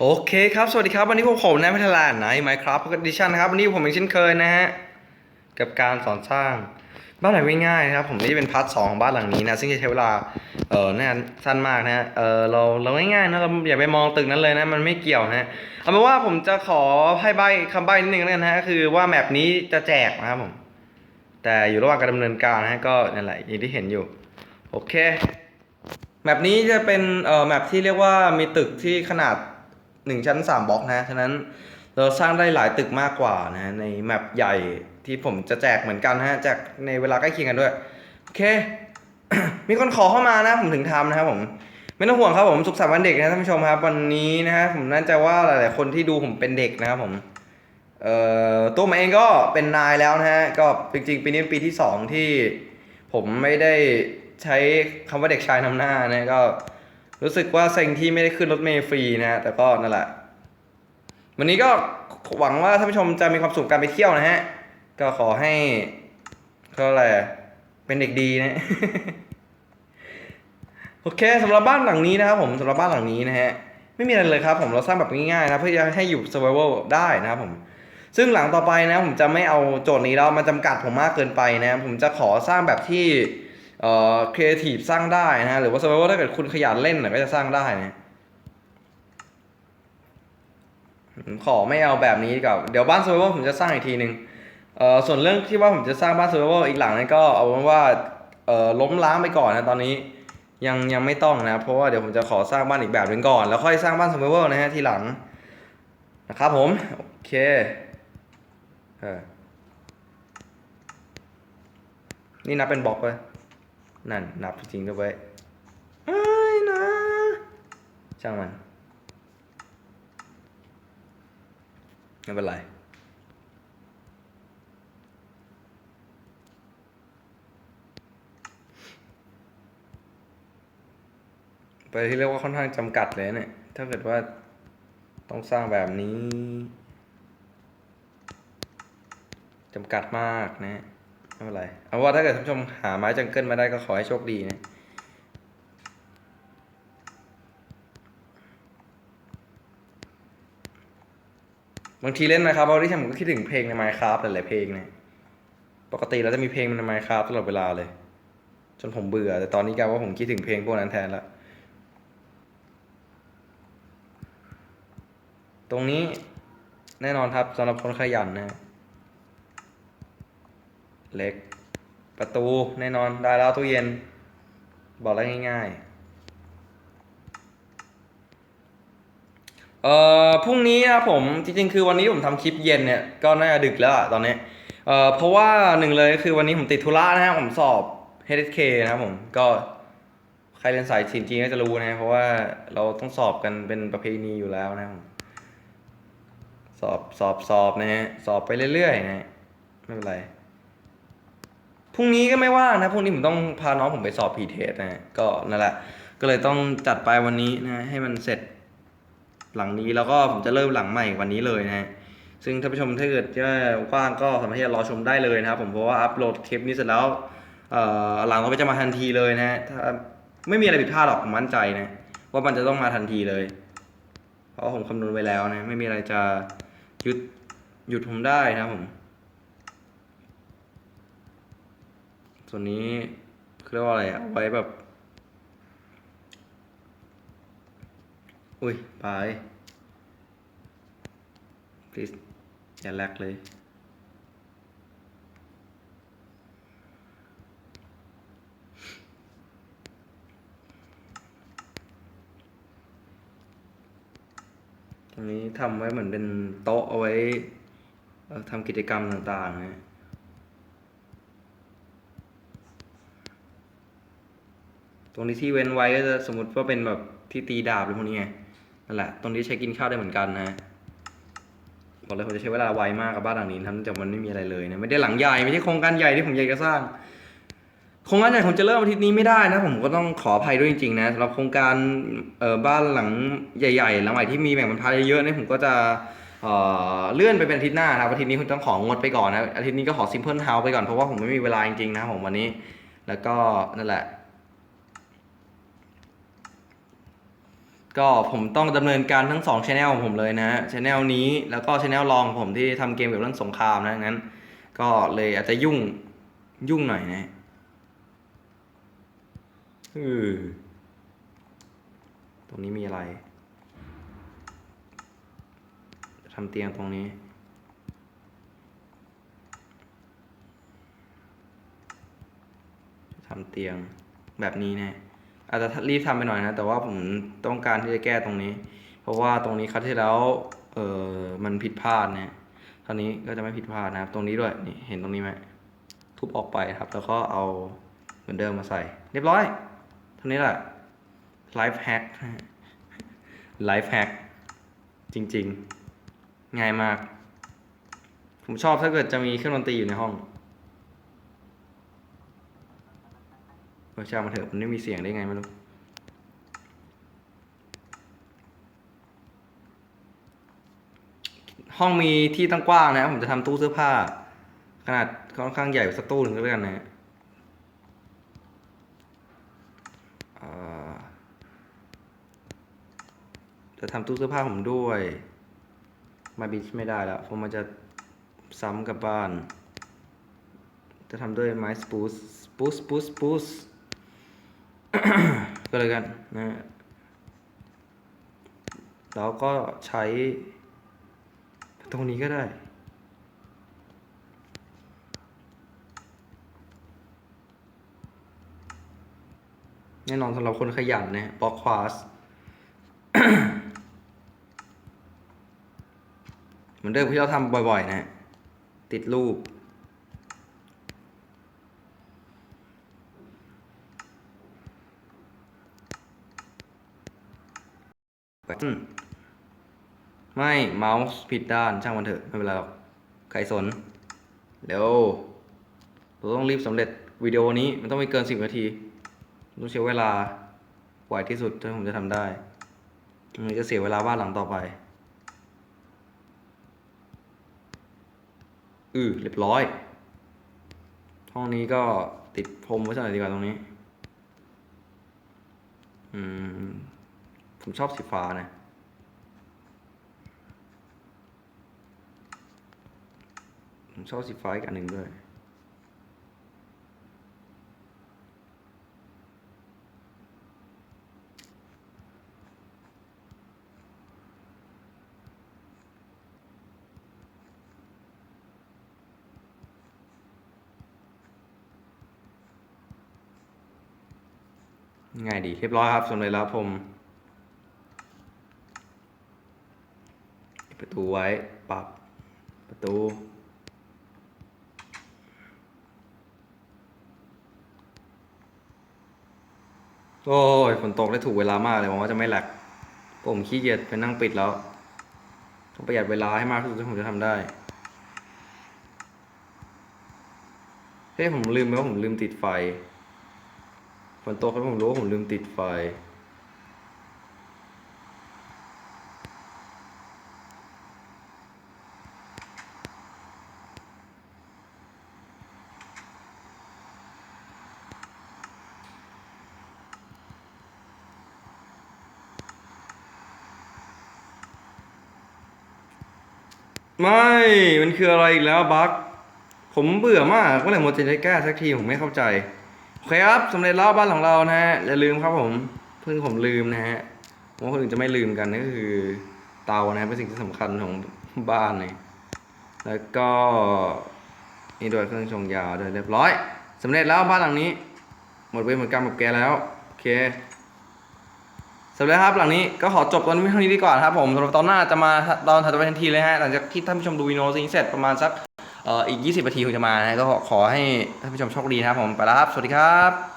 โอเคครับ สวัสดีครับ วันนี้พวกผมนายพัฒลานใน Minecraft Pocket Edition นครับ วันนี้ผมอย่างเช่นเคยนะฮะ กับการสอนสร้างบ้านหลังง่ายๆนะครับ ผมนี่จะเป็นพาร์ทสองของบ้านหลังนี้นะ ซึ่งจะใช้เวลา เออน่าสั้นมากนะฮะ เออเราเราง่ายๆนะ เราอย่าไปมองตึกนั้นเลยนะ มันไม่เกี่ยวนะฮะ เอาเป็นว่าผมจะขอให้ใบคำใบนิดนึงกันนะฮะ คือว่าแมปนี้จะแจกนะครับผม แต่อยู่ระหว่างการดำเนินการนะฮะ ก็นั่นแหละอย่างที่เห็นอยู่ โอเค แมปนี้จะเป็น เอ่อ แมปที่เรียกว่ามีตึกที่ขนาด 1ชั้น3บล็อกนะฉะนั้นเราสร้างได้หลายตึกมากกว่านะในแมปใหญ่ที่ผมจะแจกเหมือนกันฮะแจกในเวลาใกล้เคียงกันด้วยโอเค มีคนขอเข้ามานะผมถึงทำนะครับผมไม่ต้องห่วงครับผมสุขสันต์วันเด็กนะท่านผู้ชมครับวันนี้นะฮะผมน่าจะว่าหลายๆคนที่ดูผมเป็นเด็กนะครับผมเอ่อตัวผมเองก็เป็นนายแล้วนะฮะก็จริงๆปีนี้ปีที่สองที่ผมไม่ได้ใช้คำว่าเด็กชายนำหน้านะก็ รู้สึกว่าเซ็งที่ไม่ได้ขึ้นรถเมล์ฟรีนะฮะแต่ก็นั่นแหละ วันนี้ก็หวังว่าท่านผู้ชมจะมีความสุขการไปเที่ยวนะฮะ ก็ขอให้ก็อะไรเป็นเด็กดีนะโอเคสำหรับบ้านหลังนี้นะครับผมสำหรับบ้านหลังนี้นะฮะไม่มีอะไรเลยครับผมเราสร้างแบบง่ายๆนะเพื่อจะให้อยู่ survival ได้นะครับผมซึ่งหลังต่อไปนะผมจะไม่เอาโจทย์นี้แล้วมันจำกัดผมมากเกินไปนะ ผมจะขอสร้างแบบที่ เอ่อครีเอทีฟสร้างได้นะฮะหรือว่า survival ถ้าเกิดคุณขยันเล่นน่ะก็จะสร้างได้นะขอไม่เอาแบบนี้กว่าเดี๋ยวบ้าน survival ผมจะสร้างอีกทีหนึ่งเอ่อส่วนเรื่องที่ว่าผมจะสร้างบ้าน survival อีกหลังนั้นก็เอาเป็นว่าเอ่อล้มล้างไปก่อนนะตอนนี้ยังยังไม่ต้องนะเพราะว่าเดี๋ยวผมจะขอสร้างบ้านอีกแบบหนึ่งก่อน แล้วค่อยสร้างบ้าน survival นะฮะทีหลังนะครับผมโอเคเออนี่นับเป็นบล็อกเลย นั่นนับจริงด้วยเว้ไอ้นะ ช่างมันไม่เป็นไรไปที่เรียกว่าค่อนข้างจำกัดเลยเนี่ย ถ้าเกิดว่าต้องสร้างแบบนี้จำกัดมากนะ ไม่เป็นไร เอาว่าถ้าเกิดท่านผู้ชมหาไม้จังเกิลมาได้ก็ขอให้โชคดีนะบางทีเล่นนะครับเราที่ทำผมก็คิดถึงเพลงใน Minecraft หลายๆเพลงนะปกติเราจะมีเพลงใน Minecraft ตลอดเวลาเลย จนผมเบื่อ แต่ตอนนี้กลายว่าผมคิดถึงเพลงพวกนั้นแทนละตรงนี้แน่นอนครับสำหรับคนขยันนะ เล็ก ประตูแน่นอนได้แล้วตู้เย็น บอกแล้วง่ายๆ เอ่อพรุ่งนี้นะผมจริงๆคือวันนี้ผมทำคลิปเย็นเนี่ยก็น่าจะดึกแล้วตอนนี้เอ่อเพราะว่าหนึ่งเลยคือวันนี้ผมติดธุระนะครับผมสอบ HSK นะครับผมก็ใครเรียนสายศิลป์จีนก็จะรู้นะเพราะว่าเราต้องสอบกันเป็นประเพณีอยู่แล้วนะผมสอบสอบสอบนะฮะสอบไปเรื่อยๆนะฮะไม่เป็นไร พรุ่งนี้ก็ไม่ว่างนะพรุ่งนี้ผมต้องพาน้องผมไปสอบพีเทสนะก็นั่นแหละ ก็เลยต้องจัดไปวันนี้นะให้มันเสร็จ หลังนี้แล้วก็ผมจะเริ่มหลังใหม่วันนี้เลยนะฮะซึ่งท่านผู้ชมถ้าเกิดจะว่างก็สามารถที่จะรอชมได้เลยนะครับผมเพราะว่าอัปโหลดคลิปนี้เสร็จแล้วเอ่อหลังก็จะมาทันทีเลยนะฮะถ้าไม่มีอะไรผิดพลาดหรอกผมมั่นใจนะว่ามันจะต้องมาทันทีเลย เพราะผมคำนวณไว้แล้วนะไม่มีอะไรจะหยุดหยุดผมได้นะผม ส่วนนี้เขาเรียกว่าอะไรอะเอาไว้แบบ อุ้ยไป please อย่าแลกเลยตรงนี้ทำไว้เหมือนเป็นโต๊ะเอาไว้เอ่อทำกิจกรรมต่างๆนะ ตรงนี้ที่เว้นไว้ก็จะสมมติว่าเป็นแบบที่ตีดาบหรือพวกนี้ไงนั่นแหละ ตรงนี้ใช้กินข้าวได้เหมือนกันนะบอกเลยผมจะใช้เวลาไวมากกับบ้านหลังนี้ทำจากมันไม่มีอะไรเลยนะไม่ได้หลังใหญ่ไม่ใช่โครงการใหญ่ที่ผมอยากจะสร้างโครงการใหญ่ผมจะเริ่มอาทิตย์นี้ไม่ได้นะผมก็ต้องขออภัยด้วยจริงๆนะสำหรับโครงการเอ่อบ้านหลังใหญ่ๆหลังใหม่ที่มีแบ่งบรรทัดเยอะๆเนี่ยผมก็จะเอ่อเลื่อนไปเป็นอาทิตย์หน้านะครับอาทิตย์นี้คุณต้องของงดไปก่อนนะอาทิตย์นี้ก็ขอซิมเพิลเฮาไปก่อนเพราะว่าผมไม่มีเวลาจริงๆนะผมวันนี้ แล้วก็นั่นแหละ ก็ผมต้องดำเนินการทั้งสองชแนลของผมเลยนะชแนลนี้แล้วก็ชแนลรองของผมที่ทำเกมเกี่ยวกับเรื่องสงครามนะงั้น ก็เลยอาจจะยุ่งยุ่งหน่อยนะเออตรงนี้มีอะไรทำเตียงตรงนี้ทำเตียงแบบนี้นี่ย อาจจะรีบทำไปหน่อยนะ แต่ว่าผมต้องการที่จะแก้ตรงนี้ เพราะว่าตรงนี้ครั้งที่แล้วเออมันผิดพลาดเนี่ยคราวนี้ก็จะไม่ผิดพลาดนะครับ ตรงนี้ด้วยนี่เห็นตรงนี้ไหมทุบออกไปครับ แล้วก็เอาเหมือนเดิมมาใส่ เรียบร้อยเท่านี้แหละไลฟ์แฮกไลฟ์แฮกจริง ๆ ง่ายมาก ผมชอบถ้าเกิดจะมีเครื่องดนตรีอยู่ในห้อง เออช่างมันเถอะมันไม่มีเสียงได้ไงไม่รู้ห้องมีที่ตั้งกว้างนะ ผมจะทำตู้เสื้อผ้า ขนาดค่อนข้างใหญ่สักตู้หนึ่งก็แล้วกันนะจะทำตู้เสื้อผ้าผมด้วย มาบิชไม่ได้แล้วเพราะมันจะซ้ำกับบ้าน จะทำด้วยไม้สปูสสปูสสปูสสปูส ก็เลยกันนะแล้วก็ใช้ตรงนี้ก็ได้ แน่นอนสำหรับคนขยันนะบล็อกควาสเหมือนเดิมที่เราทำบ่อยๆนะ ติดรูป ไม่เมาส์ผิดด้านช่างมันเถอะไม่เป็นไรหรอกใครสนเดี๋ยวเราต้องรีบสำเร็จวิดีโอนี้มันต้องไม่เกินสิบนาทีต้องใช้เวลาไวที่สุดที่ผมจะทำได้มันจะเสียเวลาบ้านหลังต่อไปอือเรียบร้อย ห้องนี้ก็ติดพรมไว้สักหน่อยดีกว่าตรงนี้ อืม ผมชอบสีฟ้านะ ผมชอบสีฟ้าอีกอันหนึ่งด้วยง่ายดีเรียบร้อยครับสำเร็จแล้วผม ประ ตูไว้ปรับประตู โอ้ยฝนตกได้ถูกเวลามากเลยหวังว่าจะไม่แหลกผมขี้เกียจไปนั่งปิดแล้วต้องประหยัดเวลาให้มากที่สุดที่ผมจะทำได้เฮ้ยผมลืมไปว่าผมลืมติดไฟ ฝนตกแล้วผมรู้ว่าผมลืมติดไฟ ไม่ มันคืออะไรอีกแล้วบั๊กผมเบื่อมากเมื่อไหร่โมจะได้แก้สักทีผมไม่เข้าใจโอเคครับสำเร็จแล้วบ้านของเรานะฮะอย่าลืมครับผมเพิ่งผมลืมนะฮะว่าคนอื่นจะไม่ลืมกันก็คือเตานะฮะเป็นสิ่งที่สำคัญของบ้านเลยแล้วก็นี่ด้วยเครื่องชงยาด้วยเรียบร้อยสำเร็จแล้วบ้านหลังนี้ หมดเวรหมดกรรมกับแกแล้วโอเค สำเร็จครับหลังนี้ก็ขอจบตอนนี้เท่านี้ดีกว่าครับผมสำหรับตอนหน้าจะมาตอนถัดไปทันทีเลยฮะหลังจากที่ท่านผู้ชมดูวิดีโอซิงเสร็จประมาณสักอีก 20นาทีคงจะมานะฮะก็ขอขอให้ท่านผู้ชมโชคดีนะครับผมไปแล้วครับ สวัสดีครับ